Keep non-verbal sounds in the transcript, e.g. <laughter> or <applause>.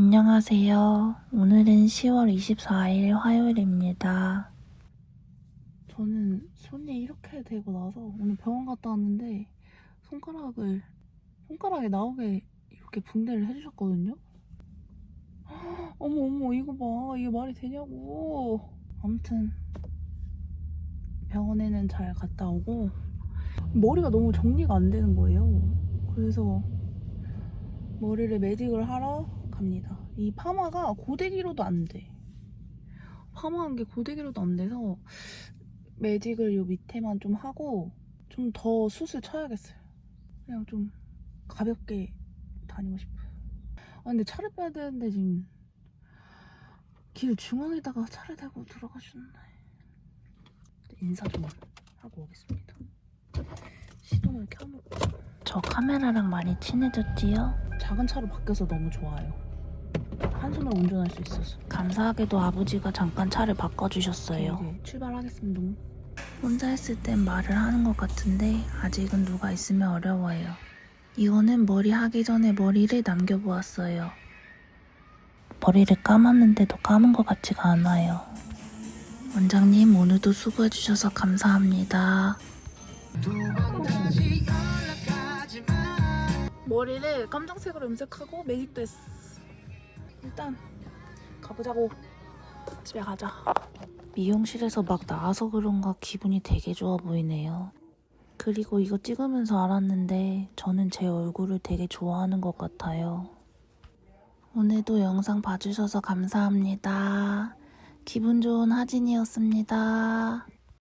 안녕하세요. 오늘은 10월 24일 화요일입니다. 저는 손이 이렇게 되고 나서 오늘 병원 갔다 왔는데 손가락을 손가락에 나오게 이렇게 붕대를 해주셨거든요. 헉, <gasps> 어머 어머 이거 봐 이게 말이 되냐고. 아무튼 병원에는 잘 갔다 오고 머리가 너무 정리가 안 되는 거예요. 그래서 머리를 매직을 하러 갑니다. 이 파마가 고데기로도 안 돼. 파마한 게 고데기로도 안 돼서 매직을 요 밑에만 좀 하고 좀 더 숱을 쳐야겠어요. 그냥 좀 가볍게 다니고 싶어요. 아 근데 차를 빼야 되는데 지금 길 중앙에다가 차를 대고 들어가셨네. 인사 좀 하고 오겠습니다. 시동을 켜놓고 저 카메라랑 많이 친해졌지요? 작은 차로 바뀌어서 너무 좋아요. 한 손으로 운전할 수 있어서. 감사하게도 아버지가 잠깐 차를 바꿔주셨어요. 이제 출발하겠습니다. 혼자 했을 땐 말을 하는 것 같은데 아직은 누가 있으면 어려워요. 이거는 머리 하기 전에 머리를 남겨보았어요. 머리를 감았는데도 감은 것 같지가 않아요. 원장님 오늘도 수고해주셔서 감사합니다. 머리를 깜장색으로 염색하고 메이크도 했어. 일단 가보자고. 집에 가자. 미용실에서 막 나와서 그런가 기분이 되게 좋아 보이네요. 그리고 이거 찍으면서 알았는데 저는 제 얼굴을 되게 좋아하는 것 같아요. 오늘도 영상 봐주셔서 감사합니다. 기분 좋은 하진이었습니다.